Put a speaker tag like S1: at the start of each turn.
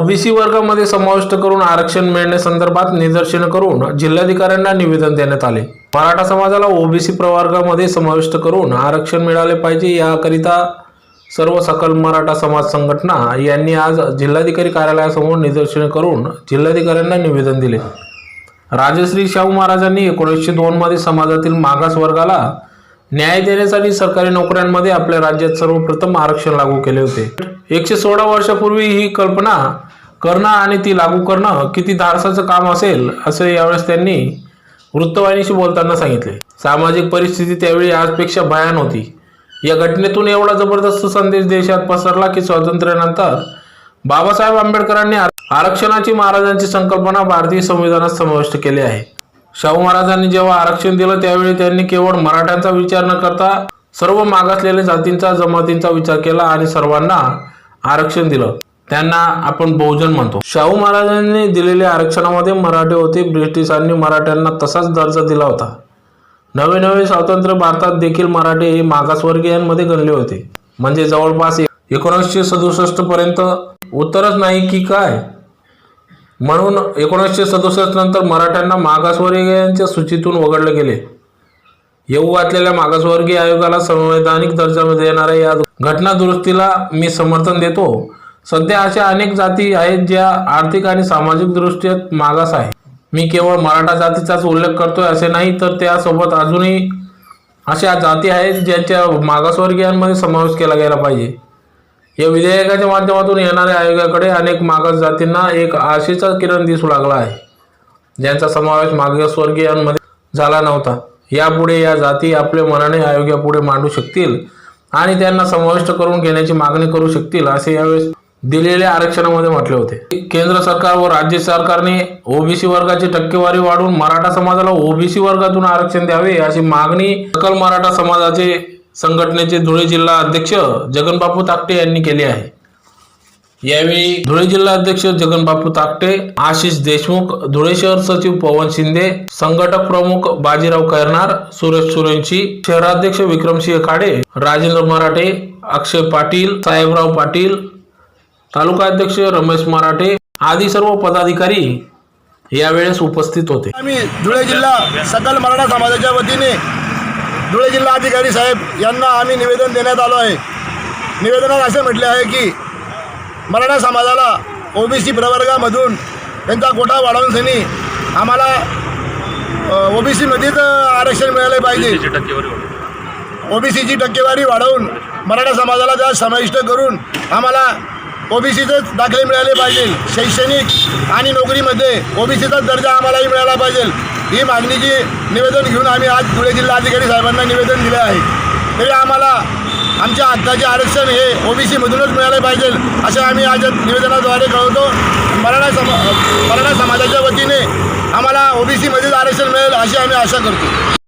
S1: OBC वर्गामध्ये समाविष्ट करून आरक्षण मिळण्यासंदर्भात निदर्शनं करून जिल्हाधिकाऱ्यांना निवेदन देण्यात आले. मराठा समाजाला ओबीसी प्रवर्गामध्ये समाविष्ट करून आरक्षण मिळाले पाहिजे याकरिता सर्व सकल मराठा समाज संघटना यांनी आज जिल्हाधिकारी कार्यालयासमोर निदर्शन करून जिल्हाधिकाऱ्यांना निवेदन दिले. राजश्री शाहू महाराजांनी एकोणीसशे दोनमध्ये समाजातील मागास वर्गाला न्याय देण्यासाठी सरकारी नोकऱ्यांमध्ये आपल्या राज्यात सर्वप्रथम आरक्षण लागू केले होते. एकशे सोळा वर्षापूर्वी ही कल्पना करणं आणि ती लागू करणं किती धाडसाचं काम असेल असे यावेळेस त्यांनी वृत्तवाहिनीशी बोलताना सांगितले. सामाजिक परिस्थिती त्यावेळी आजपेक्षा भयान होती. या घटनेतून एवढा जबरदस्त संदेश देशात पसरला की स्वातंत्र्यानंतर बाबासाहेब आंबेडकरांनी आरक्षणाची महाराजांची संकल्पना भारतीय संविधानात समाविष्ट केली आहे. शाहू महाराजांनी जेव्हा आरक्षण दिलं त्यावेळी त्यांनी केवळ मराठ्यांचा विचार न करता सर्व मागासलेल्या जातींचा जमातींचा विचार केला आणि सर्वांना आरक्षण दिलं. त्यांना आपण बहुजन म्हणतो. शाहू महाराजांनी दिलेल्या आरक्षणामध्ये मराठे होते ब्रिटिशांनी मराठ्यांना तसाच दर्जा दिला होता. नवे नवे स्वातंत्र्य भारतात देखील मराठे हे मागासवर्गीयांमध्ये गणले होते. म्हणजे जवळपास एकोणीसशे सदुसष्ट पर्यंत उत्तरच नाही की काय? म्हणून एकोणीसशे सदुसष्ट नंतर मराठ्यांना मागासवर्गीयांच्या सूचीतून वगळले गेले. येऊ घातलेल्या मागासवर्गीय आयोगाला संवैधानिक दर्जामध्ये येणाऱ्या या घटना दुरुस्तीला मी समर्थन देतो. सध्या अशा अनेक जाती आहेत ज्या आर्थिक आणि सामाजिक दृष्ट्या मागास आहे मी केवळ मराठा जातीचाच उल्लेख करतोय असे नाही तर त्यासोबत अजूनही अशा जाती आहेत ज्यांच्या मागासवर्गीयांमध्ये समावेश केला गेला पाहिजे. या विधेयकाच्या माध्यमातून येणाऱ्या आयोगाकडे अनेक मागास जातींना एक आशेचा किरण दिसू लागला आहे. ज्यांचा समावेश मागासवर्गीयांमध्ये झाला नव्हता. यापुढे या जाती आपल्या मनाने आयोगापुढे मांडू शकतील आणि त्यांना समाविष्ट करून घेण्याची मागणी करू शकतील असे यावेळेस दिलेल्या आरक्षणामध्ये म्हटले होते. केंद्र सरकार व राज्य सरकारने ओबीसी वर्गाची टक्केवारी वाढवून मराठा समाजाला ओबीसी वर्गातून आरक्षण द्यावे अशी मागणी सकल मराठा समाजाचे संघटनेचे धुळे जिल्हा अध्यक्ष जगनबापू ताकटे यांनी केली आहे. यावेळी धुळे जिल्हा अध्यक्ष जगनबापू ताकटे आशिष देशमुख धुळे शहर सचिव पवन शिंदे संघटक प्रमुख बाजीराव करणार सुरेश सुरेंशी शहराध्यक्ष विक्रमसिंह काडे राजेंद्र मराठे अक्षय पाटील साहेबराव पाटील तालुका अध्यक्ष रमेश मराठे आदी सर्व पदाधिकारी यावेळेस उपस्थित होते.
S2: आम्ही धुळे जिल्हा सकल मराठा समाजाच्या वतीने धुळे जिल्हा अधिकारी साहेब यांना आम्ही निवेदन देण्यात आलो आहे. निवेदनात असे म्हटले आहे की मराठा समाजाला ओबीसी प्रवर्गामधून त्यांचा कोटा वाढवण्यासाठी आम्हाला ओबीसीमध्येच आरक्षण मिळाले पाहिजे. ओबीसीची टक्केवारी वाढवून. मराठा समाजाला त्यात समाविष्ट करून आम्हाला ओबीसीचेच दाखले मिळाले पाहिजे. शैक्षणिक आणि नोकरीमध्ये ओबीसीचाच दर्जा आम्हालाही मिळाला पाहिजे. ही मागणीची निवेदन घेऊन आम्ही आज धुळे जिल्हाधिकारी साहेबांना निवेदन दिले आहे. तरी आम्हाला आमच्या आत्ताचे आरक्षण हे ओबीसीमधूनच मिळाले पाहिजे असे आम्ही आज निवेदनाद्वारे कळवतो. मराठा समा मराठा समाजाच्या वतीने आम्हाला ओबीसीमध्येच आरक्षण मिळेल अशी आम्ही आशा करतो.